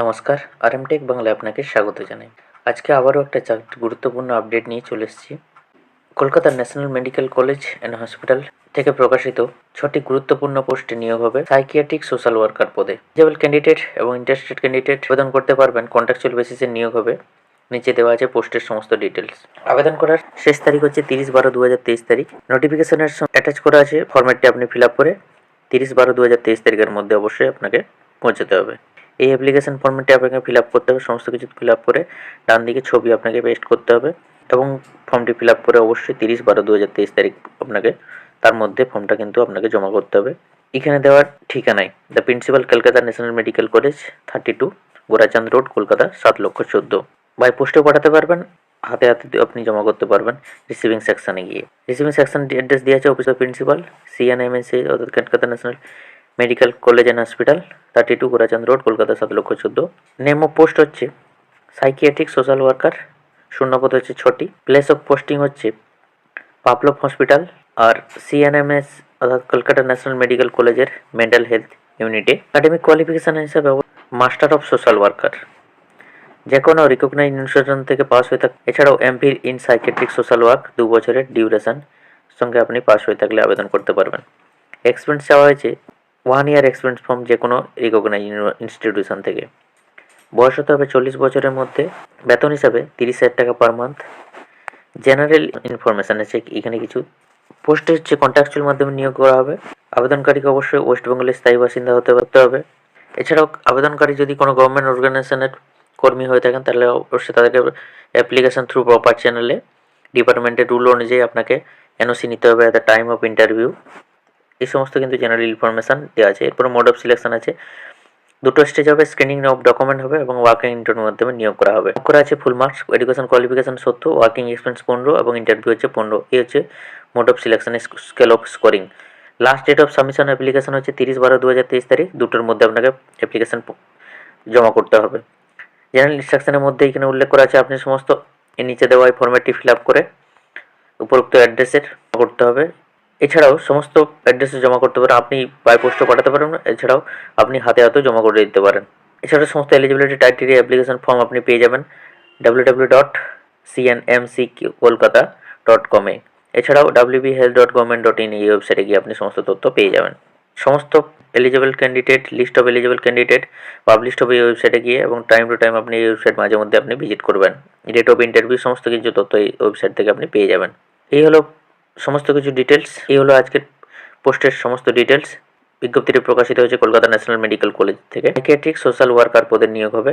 নমস্কার আর M take বাংলায় আপনাকে স্বাগত জানাই। আজকে আবারও একটা গুরুত্বপূর্ণ আপডেট নিয়ে চলে এসেছি। কলকাতার national medical college and hospital থেকে প্রকাশিত ছটি গুরুত্বপূর্ণ পোস্টে নিয়োগ হবে সাইকিয়াট্রিক সোশ্যাল ওয়ার্কার পদে। এলিজিবল ক্যান্ডিডেট এবং ইন্টারেস্টেড ক্যান্ডিডেট আবেদন করতে পারবেন কন্ট্রাকচুয়াল বেসিসে নিয়োগ হবে। নিচে দেওয়া আছে পোস্টের সমস্ত ডিটেলস আবেদন করার শেষ তারিখ হচ্ছে তিরিশ বারো দু হাজার তেইশ তারিখ। নোটিফিকেশনের অ্যাটাচ করা আছে ফরম্যাটটি আপনি ফিল আপ করে তিরিশ বারো দু হাজার তেইশ তারিখের মধ্যে অবশ্যই আপনাকে পৌঁছাতে হবে। এই অ্যাপ্লিকেশন ফর্মটি আপনাকে ফিল আপ করতে হবে, সমস্ত কিছু ফিল আপ করে ডান দিকে ছবি আপনাকে পেস্ট করতে হবে এবং ফর্মটি ফিল আপ করে অবশ্যই তিরিশ বারো দু হাজার তেইশ তারিখ আপনাকে তার মধ্যে ফর্মটা কিন্তু আপনাকে জমা করতে হবে। এখানে দেওয়ার ঠিকানায় the principal Kolkata national medical college thirty two Gorachand road Kolkata, সাত লক্ষ চোদ্দ। বাই পোস্টেও পাঠাতে পারবেন, হাতে হাতে আপনি জমা করতে পারবেন রিসিভিং সেকশানে গিয়ে। রিসিভিং সেকশন অ্যাড্রেস দেওয়া আছে অফিস অফ প্রিন্সিপাল সিএনএমএসি অর্থাৎ Kolkata national medical college and hospital thirty two Gorachand road, Kolkata সাত লক্ষ চোদ্দ। নেম অফ পোস্ট হচ্ছে সাইকিয়াট্রিক সোশ্যাল ওয়ার্কার শূন্যপদ হচ্ছে ছটি। প্লেস অফ পোস্টিং হচ্ছে পাপলভ হসপিটাল আর সিএনএমএস অর্থাৎ কলকাতা ন্যাশনাল মেডিকেল কলেজের মেন্টাল হেলথ ইউনিটে একাডেমিক কোয়ালিফিকেশান হিসাবে মাস্টার অফ সোশ্যাল ওয়ার্কার যে কোনো রিকগনাইজ ইনস্টিটিউশন থেকে পাস হয়ে থাক এছাড়াও MP in psychiatric social work দু বছরের ডিউরেশন সঙ্গে আপনি পাস হয়ে থাকলে আবেদন করতে পারবেন। এক্সপিরিয়েন্স চাওয়া হয়েছে ওয়ান ইয়ার এক্সপিরিয়েন্স ফ্রম যে কোনো রিকগনাইজ ইনস্টিটিউশন থেকে। বয়স হতে হবে চল্লিশ বছরের মধ্যে। বেতন হিসাবে তিরিশ হাজার টাকা পার মান্থ জেনারেল ইনফরমেশান আছে, এখানে কিছু। পোস্টে হচ্ছে কন্ট্রাকচুয়াল মাধ্যমে নিয়োগ করা হবে। আবেদনকারীকে অবশ্যই ওয়েস্ট বেঙ্গলের স্থায়ী বাসিন্দা হতে পারতে হবে। এছাড়াও আবেদনকারী যদি কোনো গভর্নমেন্ট অর্গানাইজেশনের কর্মী হয়ে থাকেন, তাহলে অবশ্যই তাদেরকে অ্যাপ্লিকেশন থ্রু প্রপার চ্যানেলে ডিপার্টমেন্টের রুল অনুযায়ী আপনাকে এনওসি নিতে হবে at the time of interview এই সমস্ত কিন্তু জেনারেল ইনফরমেশান দেওয়া আছে। এরপরে মোড অফ সিলেকশন আছে। দুটো স্টেজ হবে স্ক্রিনিং অফ ডকুমেন্ট হবে এবং ওয়ার্কিং ইন্টারভিউর মাধ্যমে নিয়োগ করা হবে। করা আছে ফুল মার্কস এডুকেশন কোয়ালিফিকেশন সত্য ওয়ার্কিং এক্সপিরিয়েন্স পনেরো এবং ইন্টারভিউ হচ্ছে পনেরো। এই হচ্ছে mode of selection scale of scoring last date of submission application হচ্ছে তিরিশ বারো দু হাজার তেইশ তারিখ। দুটোর মধ্যে আপনাকে অ্যাপ্লিকেশন জমা করতে হবে। জেনারেল ইনস্ট্রাকশনের মধ্যে এখানে উল্লেখ করা আছে, আপনি সমস্ত নিচে দেওয়া এই ফর্ম্যাটটি ফিল আপ করে উপরোক্ত অ্যাড্রেসের করতে হবে। এছাড়াও সমস্ত অ্যাড্রেসে জমা করতে পারেন, আপনি বাই পোস্টও পাঠাতে পারেন, এছাড়াও আপনি হাতে হাতেও জমা করে দিতে পারেন। এছাড়াও সমস্ত এলিজিবিলিটি টাইটেরিয়া অ্যাপ্লিকেশন ফর্ম আপনি পেয়ে যাবেন W W dot Kolkata dot কমে এছাড়াও WB health dot government dot in এই ওয়েবসাইটে গিয়ে আপনি সমস্ত তথ্য পেয়ে যাবেন। সমস্ত eligible candidate list of eligible candidate published হবে এই ওয়েবসাইটে গিয়ে এবং টাইম টু টাইম আপনি এই ওয়েবসাইট মাঝে মধ্যে আপনি ভিজিট করবেন। ডেট অফ ইন্টারভিউ সমস্ত কিছু তথ্য এই ওয়েবসাইট থেকে আপনি পেয়ে যাবেন। এই হলো সমস্ত কিছু ডিটেলস এই হলো আজকের পোস্টের সমস্ত ডিটেলস বিজ্ঞপ্তিটি প্রকাশিত হয়েছে কলকাতা ন্যাশনাল মেডিকেল কলেজ থেকে। সাইকিয়াট্রিক সোশ্যাল ওয়ার্কার পদের নিয়োগ হবে।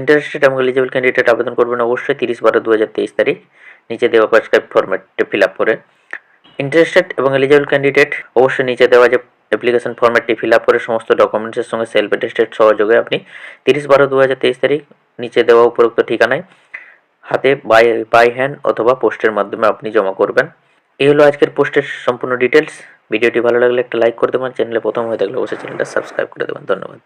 ইন্টারেস্টেড এবং এলিজিবল ক্যান্ডিডেট আবেদন করবেন অবশ্যই তিরিশ বারো দু হাজার তেইশ তারিখ। নিচে দেওয়া প্রেসক্রাইব ফরম্যাটে ফিল আপ করে। ইন্টারেস্টেড এবং এলিজিবল ক্যান্ডিডেট অবশ্যই নিচে দেওয়া যে অ্যাপ্লিকেশন ফর্ম্যাটটি ফিল আপ করে, সমস্ত ডকুমেন্টসের সঙ্গে সেলফ অ্যাটেস্টেড সহযোগে আপনি তিরিশ বারো দু হাজার তেইশ তারিখ নিচে দেওয়া উপরোক্ত ঠিকানায় হাতে বাই বাই হ্যান্ড অথবা পোস্টের মাধ্যমে আপনি জমা করবেন। এই হলো আজকের পোস্টের সম্পূর্ণ ডিটেলস ভিডিওটি ভালো লাগলে একটা লাইক করে দেবেন। চ্যানেলে প্রথম হয়ে থাকলে অবশ্যই চ্যানেলটা সাবস্ক্রাইব করে দেবেন। ধন্যবাদ।